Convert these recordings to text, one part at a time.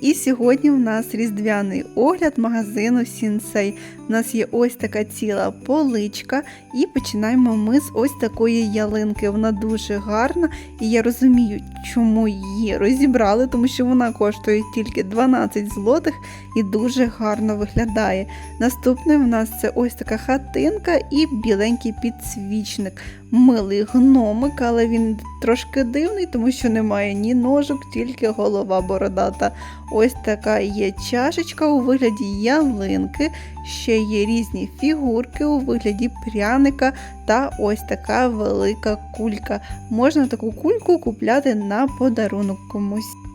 І сьогодні у нас різдвяний огляд магазину Сінсей. У нас є ось така ціла поличка, і починаємо ми з ось такої ялинки. Вона дуже гарна, і я розумію, чому її розібрали, тому що вона коштує тільки 12 злотих і дуже гарно виглядає. Наступне в нас це ось така хатинка і біленький підсвічник. Милий гномик, але він трошки дивний, тому що немає ні ножок, тільки голова бородата. Ось така є чашечка у вигляді ялинки, ще є різні фігурки у вигляді пряника та ось така велика кулька. Можна таку кульку купляти на подарунок комусь.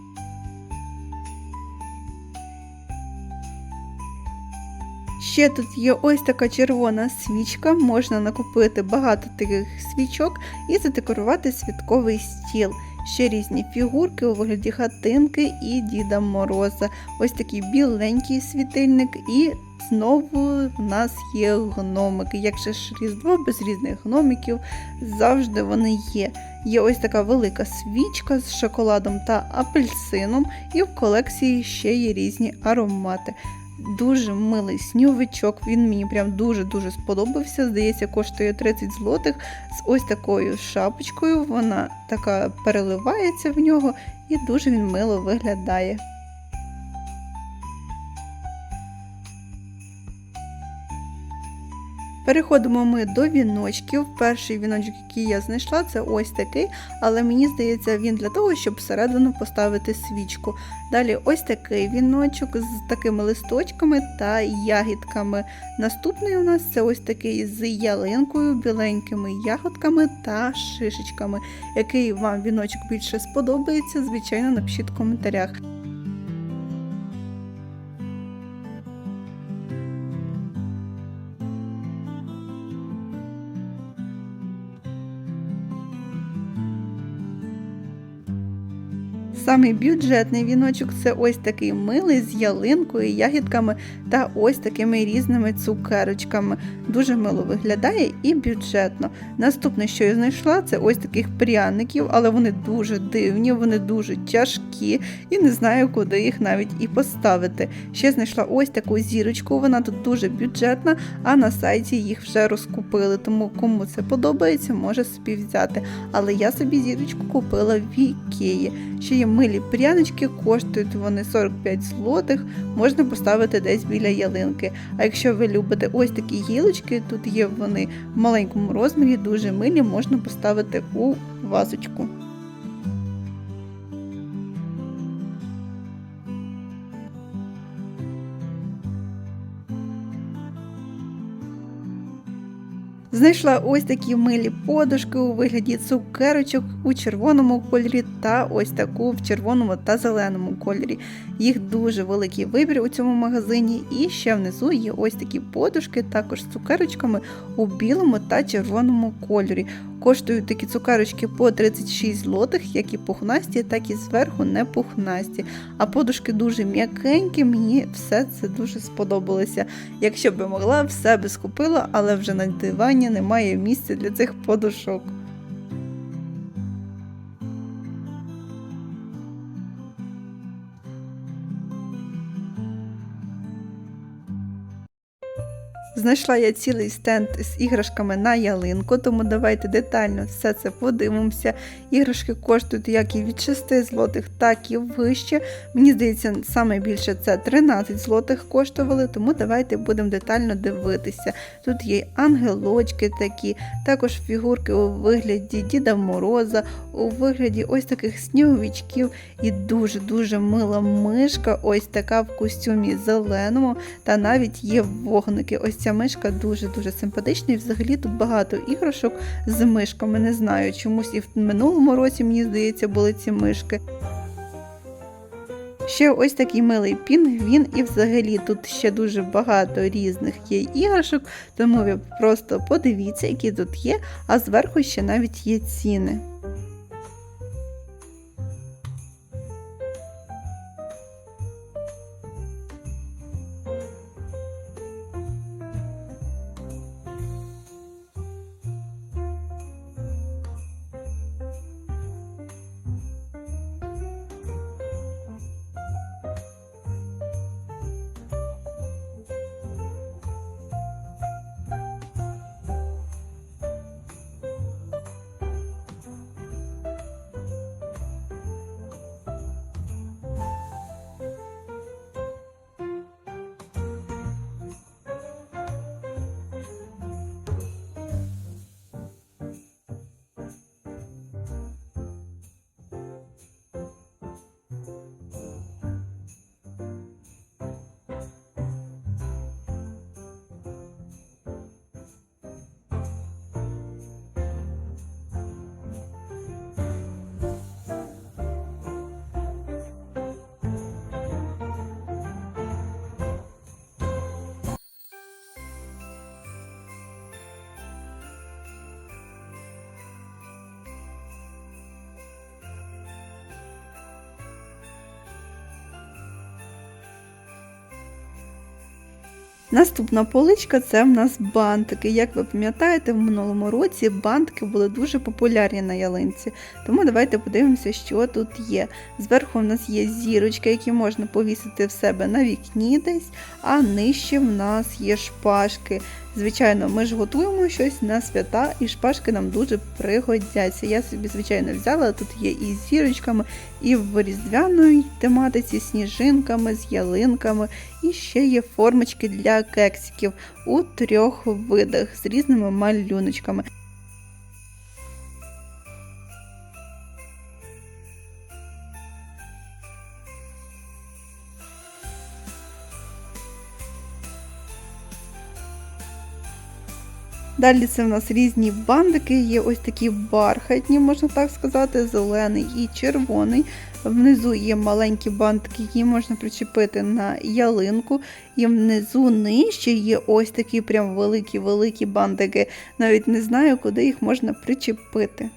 Ще тут є ось така червона свічка, можна накупити багато таких свічок і задекорувати святковий стіл. Ще різні фігурки у вигляді хатинки і Діда Мороза. Ось такий біленький світильник, і знову в нас є гномики. Як же ж різдво без різних гномиків, завжди вони є. Є ось така велика свічка з шоколадом та апельсином, і в колекції ще є різні аромати. Дуже милий снювичок, він мені прям дуже-дуже сподобався. Здається, коштує 30 злотих з ось такою шапочкою. Вона така переливається в нього і дуже він мило виглядає. Переходимо ми до віночків. Перший віночок, який я знайшла, це ось такий, але мені здається, він для того, щоб всередину поставити свічку. Далі ось такий віночок з такими листочками та ягідками. Наступний у нас це ось такий з ялинкою, біленькими ягодками та шишечками. Який вам віночок більше сподобається, звичайно, напишіть в коментарях. Самий бюджетний віночок це ось такий милий з ялинкою, ягідками та ось такими різними цукерочками. Дуже мило виглядає і бюджетно. Наступне, що я знайшла, це ось таких пряників, але вони дуже дивні, вони дуже тяжкі і не знаю, куди їх навіть і поставити. Ще знайшла ось таку зірочку, вона тут дуже бюджетна, а на сайті їх вже розкупили. Тому кому це подобається, може собі взяти. Але я собі зірочку купила в Ікеї. Ще є милі прянички, коштують вони 45 злотих, можна поставити десь біля ялинки. А якщо ви любите ось такі гілочки, тут є вони в маленькому розмірі, дуже милі, можна поставити у вазочку. Знайшла ось такі милі подушки у вигляді цукерочок у червоному кольорі та ось таку в червоному та зеленому кольорі. Їх дуже великий вибір у цьому магазині. І ще внизу є ось такі подушки, також з цукерочками у білому та червоному кольорі. Коштують такі цукарочки по 36 злотих, як і пухнасті, так і зверху не пухнасті. А подушки дуже м'якенькі, мені все це дуже сподобалося. Якщо б могла, все би скупила, але вже на дивані немає місця для цих подушок. Знайшла я цілий стенд з іграшками на ялинку, тому давайте детально все це подивимося. Іграшки коштують як і від 6 злотих, так і вище. Мені здається, саме більше це 13 злотих коштували, тому давайте будемо детально дивитися. Тут є ангелочки такі, також фігурки у вигляді Діда Мороза, у вигляді ось таких сніговичків і дуже-дуже мила мишка, ось така в костюмі зеленому, та навіть є вогники. Ось ця мишка дуже-дуже симпатична. І взагалі тут багато іграшок з мишками. Не знаю, чомусь і в минулому році, мені здається, були ці мишки. Ще ось такий милий пінгвін, і взагалі тут ще дуже багато різних є іграшок, тому ви просто подивіться, які тут є, а зверху ще навіть є ціни. Наступна поличка це в нас бантики. Як ви пам'ятаєте, в минулому році бантики були дуже популярні на ялинці. Тому давайте подивимося, що тут є. Зверху в нас є зірочки, які можна повісити в себе на вікні десь, а нижче в нас є шпажки. Звичайно, ми ж готуємо щось на свята, і шпажки нам дуже пригодяться. Я собі, звичайно, взяла, тут є і з зірочками, і в різдвяної тематиці, сніжинками, з ялинками, і ще є формочки для кексиків у трьох видах з різними малюночками. Далі це в нас різні бандики, є ось такі бархатні, можна так сказати, зелений і червоний. Внизу є маленькі бантики, які можна причепити на ялинку. І внизу нижче є ось такі прям великі-великі бантики. Навіть не знаю, куди їх можна причепити.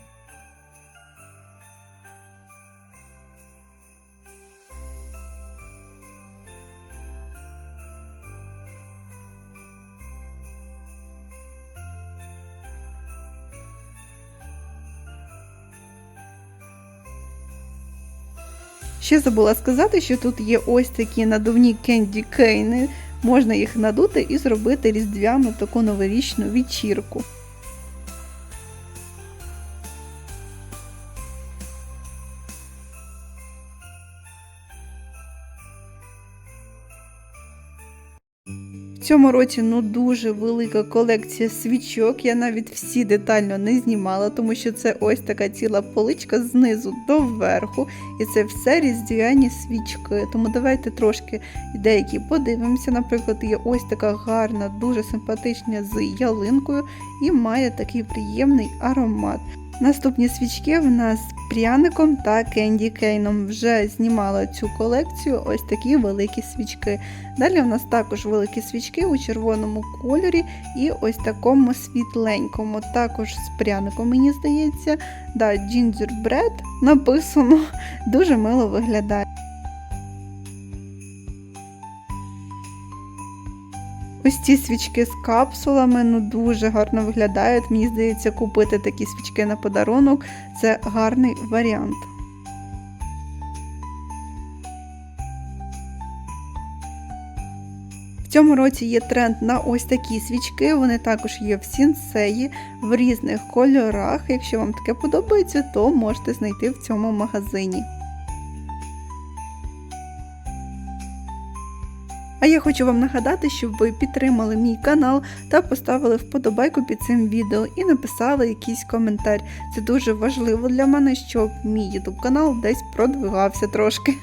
Ще забула сказати, що тут є ось такі надувні кенді кейни. Можна їх надути і зробити різдвяну таку новорічну вечірку. Цьому році ну дуже велика колекція свічок. Я навіть всі детально не знімала, тому що це ось така ціла поличка знизу до верху. І це все різдвяні свічки. Тому давайте трошки деякі подивимося. Наприклад, є ось така гарна, дуже симпатична з ялинкою і має такий приємний аромат. Наступні свічки в нас з пряником та кенді кейном. Вже знімала цю колекцію ось такі великі свічки. Далі в нас також великі свічки у червоному кольорі і ось такому світленькому. Також з пряником, мені здається. Да, Gingerbread написано, дуже мило виглядає. Ось ці свічки з капсулами ну дуже гарно виглядають. Мені здається, купити такі свічки на подарунок це гарний варіант. В цьому році є тренд на ось такі свічки. Вони також є в сінсеї в різних кольорах. Якщо вам таке подобається, то можете знайти в цьому магазині. А я хочу вам нагадати, щоб ви підтримали мій канал та поставили вподобайку під цим відео і написали якийсь коментар. Це дуже важливо для мене, щоб мій YouTube канал десь продвигався трошки.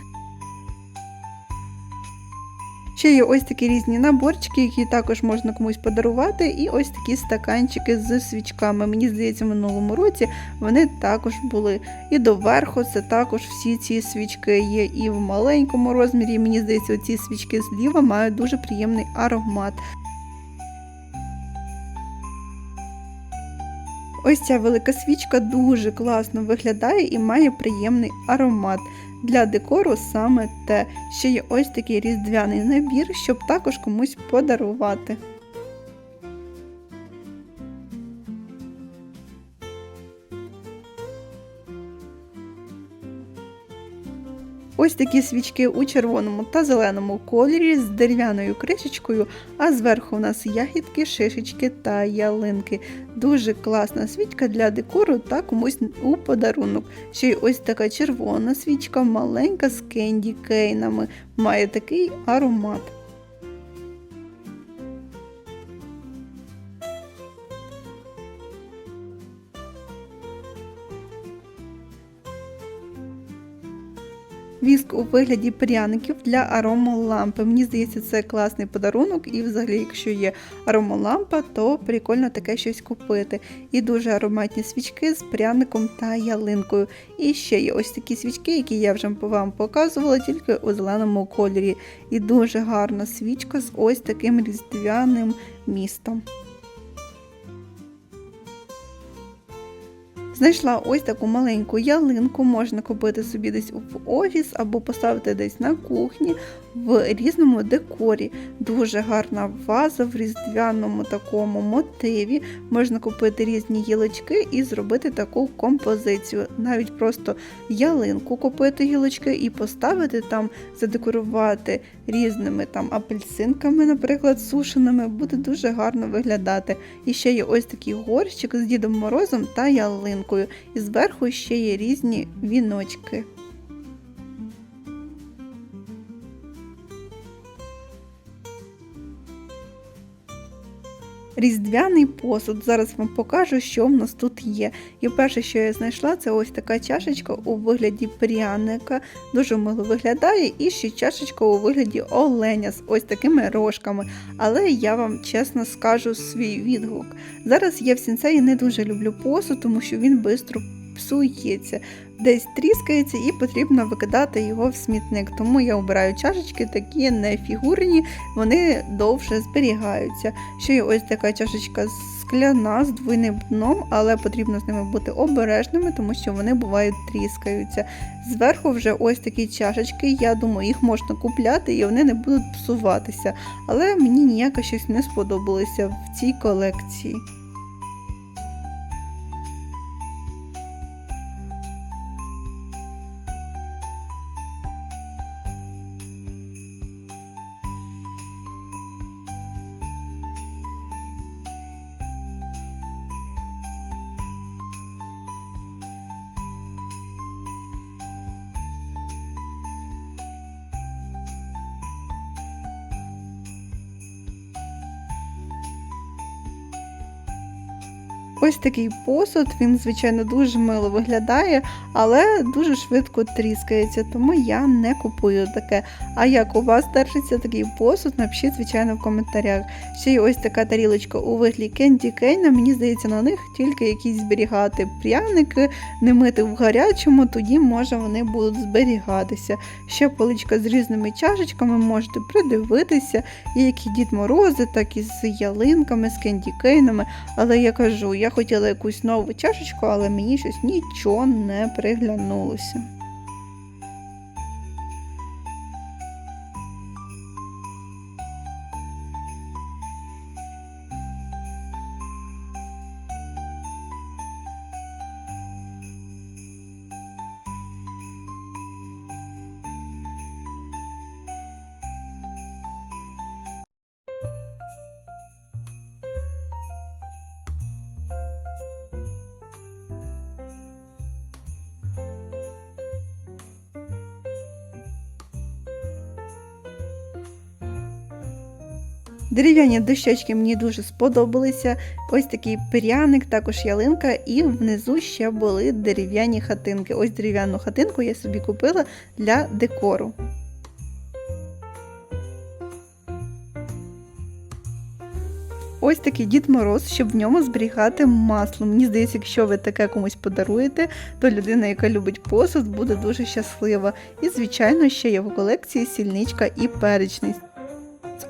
Ще є ось такі різні наборчики, які також можна комусь подарувати, і ось такі стаканчики з свічками. Мені здається, в минулому році вони також були. І доверху це також всі ці свічки є і в маленькому розмірі. Мені здається, ці свічки зліва мають дуже приємний аромат. Ось ця велика свічка дуже класно виглядає і має приємний аромат. Для декору саме те. Ще є ось такий різдвяний набір, щоб також комусь подарувати. Ось такі свічки у червоному та зеленому кольорі з дерев'яною кришечкою, а зверху у нас ягідки, шишечки та ялинки. Дуже класна свічка для декору та комусь у подарунок. Ще й ось така червона свічка, маленька з кенді кейнами. Має такий аромат. Віск у вигляді пряників для аромалампи. Мені здається, це класний подарунок, і взагалі, якщо є аромалампа, то прикольно таке щось купити. І дуже ароматні свічки з пряником та ялинкою. І ще є ось такі свічки, які я вже вам показувала, тільки у зеленому кольорі. І дуже гарна свічка з ось таким різдвяним містом. Знайшла ось таку маленьку ялинку, можна купити собі десь в офіс або поставити десь на кухні в різному декорі. Дуже гарна ваза в різдвяному такому мотиві. Можна купити різні гілочки і зробити таку композицію. Навіть просто ялинку купити гілочки і поставити там, задекорувати різними там апельсинками, наприклад, сушеними, буде дуже гарно виглядати. І ще є ось такий горщик з Дідом Морозом та ялинкою. І зверху ще є різні віночки. Різдвяний посуд. Зараз вам покажу, що в нас тут є. І перше, що я знайшла, це ось така чашечка у вигляді пряника. Дуже мило виглядає. І ще чашечка у вигляді оленя з ось такими рожками. Але я вам чесно скажу свій відгук. Зараз я в сінцеї не дуже люблю посуд, тому що він швидко псується. Десь тріскається і потрібно викидати його в смітник. Тому я обираю чашечки, такі не фігурні, вони довше зберігаються. Ще є ось така чашечка скляна з двойним дном, але потрібно з ними бути обережними, тому що вони бувають тріскаються. Зверху вже ось такі чашечки, я думаю, їх можна купляти і вони не будуть псуватися. Але мені ніяко щось не сподобалося в цій колекції. Ось такий посуд, він, звичайно, дуже мило виглядає, але дуже швидко тріскається, тому я не купую таке. А як у вас держиться такий посуд, напишіть, звичайно, в коментарях. Ще є ось така тарілочка у вигляді Кенді Кейна. Мені здається, на них тільки якісь зберігати пряники, не мити в гарячому, тоді може вони будуть зберігатися. Ще поличка з різними чашечками, можете придивитися. Є як і Дід Морози, так і з ялинками, з Кенді Кейнами. Але я кажу, я хотіла якусь нову чашечку, але мені щось нічого не приглянулося. Дерев'яні дощечки мені дуже сподобалися. Ось такий пряник, також ялинка, і внизу ще були дерев'яні хатинки. Ось дерев'яну хатинку я собі купила для декору. Ось такий Дід Мороз, щоб в ньому зберігати масло. Мені здається, якщо ви таке комусь подаруєте, то людина, яка любить посуд, буде дуже щаслива. І, звичайно, ще є в колекції сільничка і перечність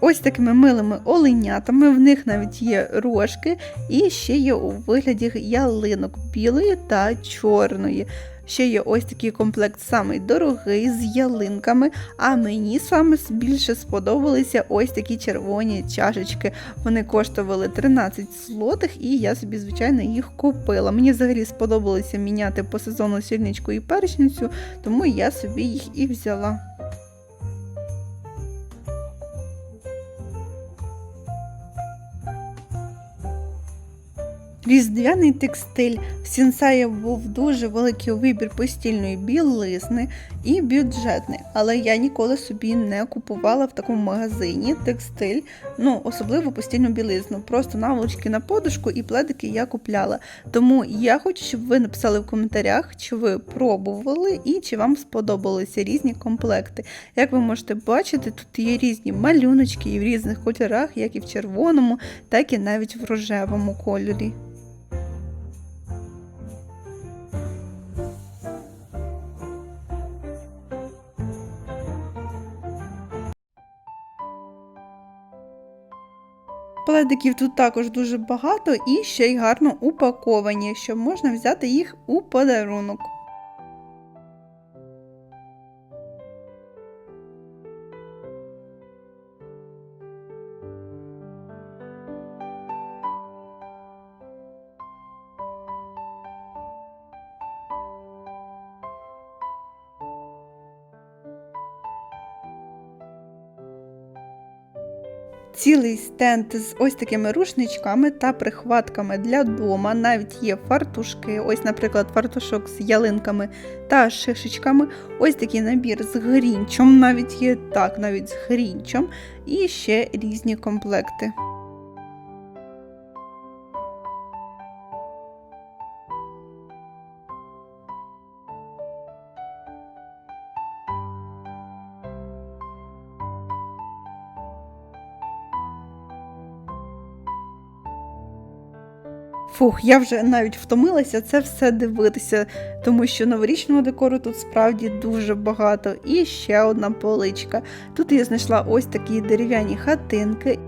ось такими милими оленятами, в них навіть є рожки, і ще є у вигляді ялинок білої та чорної. Ще є ось такий комплект самий дорогий з ялинками. А мені саме більше сподобалися ось такі червоні чашечки. Вони коштували 13 злотих, і я собі, звичайно, їх купила. Мені взагалі сподобалося міняти по сезону сільничку і перечницю, тому я собі їх і взяла. Різдвяний текстиль в Сінсаї був дуже великий вибір постільної білизни і бюджетний, але я ніколи собі не купувала в такому магазині текстиль, ну особливо постільну білизну. Просто наволочки на подушку і пледики я купляла. Тому я хочу, щоб ви написали в коментарях, чи ви пробували і чи вам сподобалися різні комплекти. Як ви можете бачити, тут є різні малюночки і в різних кольорах, як і в червоному, так і навіть в рожевому кольорі. Пледиків тут також дуже багато і ще й гарно упаковані, щоб можна взяти їх у подарунок. Цілий стенд з ось такими рушничками та прихватками для дома. Навіть є фартушки, ось, наприклад, фартушок з ялинками та шишечками. Ось такий набір з грінчом, навіть є так, навіть з грінчом, і ще різні комплекти. Фух, я вже навіть втомилася це все дивитися, тому що новорічного декору тут справді дуже багато. І ще одна поличка. Тут я знайшла ось такі дерев'яні хатинки.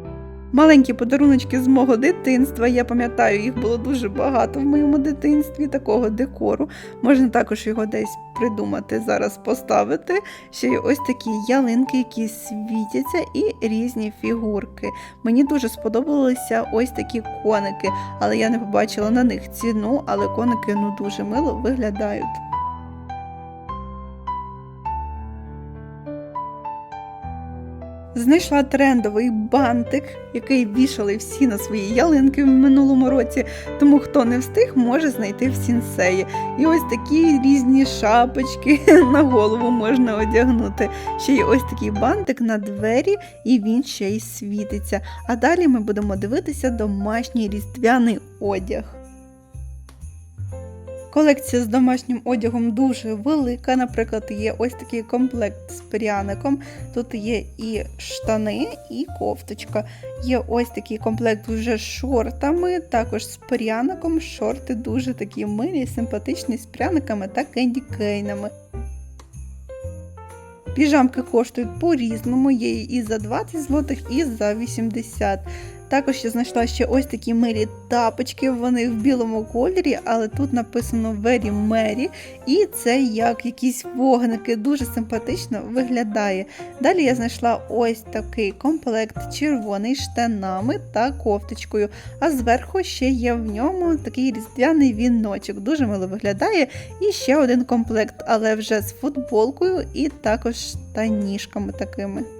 Маленькі подаруночки з мого дитинства. Я пам'ятаю, їх було дуже багато в моєму дитинстві такого декору. Можна також його десь придумати, зараз поставити. Ще й ось такі ялинки, які світяться, і різні фігурки. Мені дуже сподобалися ось такі коники, але я не побачила на них ціну, але коники ну дуже мило виглядають. Знайшла трендовий бантик, який вішали всі на свої ялинки в минулому році. Тому хто не встиг, може знайти в сінсеї. І ось такі різні шапочки на голову можна одягнути. Ще й ось такий бантик на двері, і він ще й світиться. А далі ми будемо дивитися домашній різдвяний одяг. Колекція з домашнім одягом дуже велика. Наприклад, є ось такий комплект з пряником. Тут є і штани, і кофточка. Є ось такий комплект вже з шортами, також з пряником. Шорти дуже такі милі, симпатичні з пряниками та кенді-кейнами. Піжамки коштують по-різному, є і за 20 злотих, і за 80. Також я знайшла ще ось такі милі тапочки, вони в білому кольорі, але тут написано Very Merry, і це як якісь вогники, дуже симпатично виглядає. Далі я знайшла ось такий комплект червоний штанами та кофточкою, а зверху ще є в ньому такий різдвяний віночок, дуже мило виглядає. І ще один комплект, але вже з футболкою і також штанішками такими.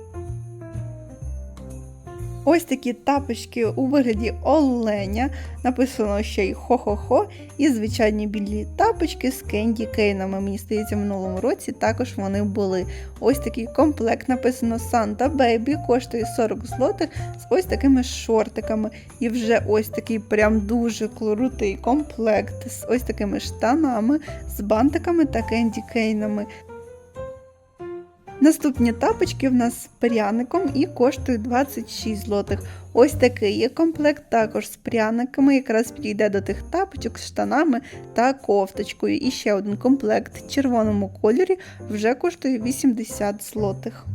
Ось такі тапочки у вигляді оленя. Написано ще й хо-хо-хо. І звичайні білі тапочки з кенді кейнами. Мені здається, в минулому році також вони були. Ось такий комплект написано Santa Baby, коштує 40 злотих з ось такими шортиками. І вже ось такий прям дуже крутий комплект з ось такими штанами, з бантиками та кенді кейнами. Наступні тапочки в нас з пряником і коштують 26 злотих. Ось такий є комплект, також з пряниками, якраз підійде до тих тапочок з штанами та кофточкою. І ще один комплект в червоному кольорі вже коштує 80 злотих.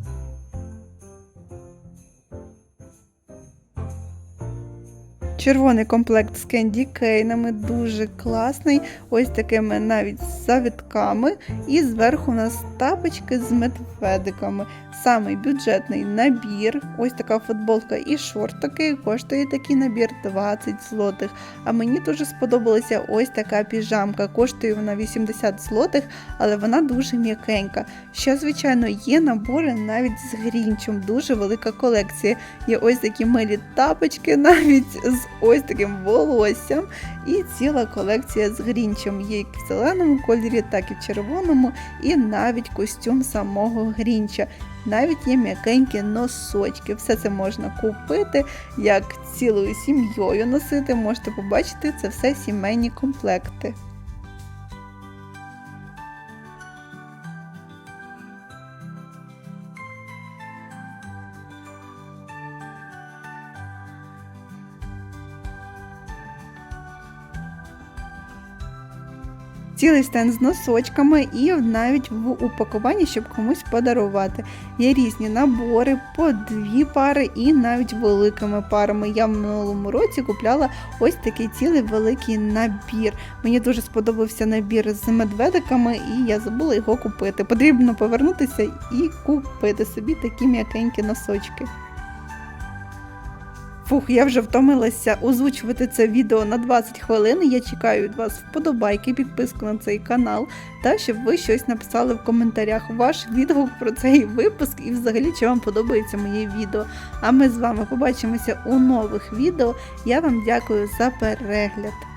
Червоний комплект з кенді кейнами дуже класний. Ось такими навіть з завітками. І зверху у нас тапочки з медведиками. Самий бюджетний набір. Ось така футболка і шортики. Коштує такий набір 20 злотих. А мені дуже сподобалася ось така піжамка. Коштує вона 80 злотих, але вона дуже м'якенька. Ще, звичайно, є набори навіть з грінчем. Дуже велика колекція. Є ось такі милі тапочки навіть з ось таким волоссям. І ціла колекція з грінчем. Є як в зеленому кольорі, так і в червоному, і навіть костюм самого грінча. Навіть є м'якенькі носочки. Все це можна купити, як цілою сім'єю носити. Можете побачити, це все сімейні комплекти. Цілий стенд з носочками і навіть в упакуванні, щоб комусь подарувати. Є різні набори, по дві пари і навіть великими парами. Я в минулому році купляла ось такий цілий великий набір. Мені дуже сподобався набір з медведиками, і я забула його купити. Потрібно повернутися і купити собі такі м'якенькі носочки. Фух, я вже втомилася озвучувати це відео на 20 хвилин. Я чекаю від вас вподобайки, підписку на цей канал та щоб ви щось написали в коментарях. Ваш відгук про цей випуск і взагалі чи вам подобається моє відео. А ми з вами побачимося у нових відео. Я вам дякую за перегляд.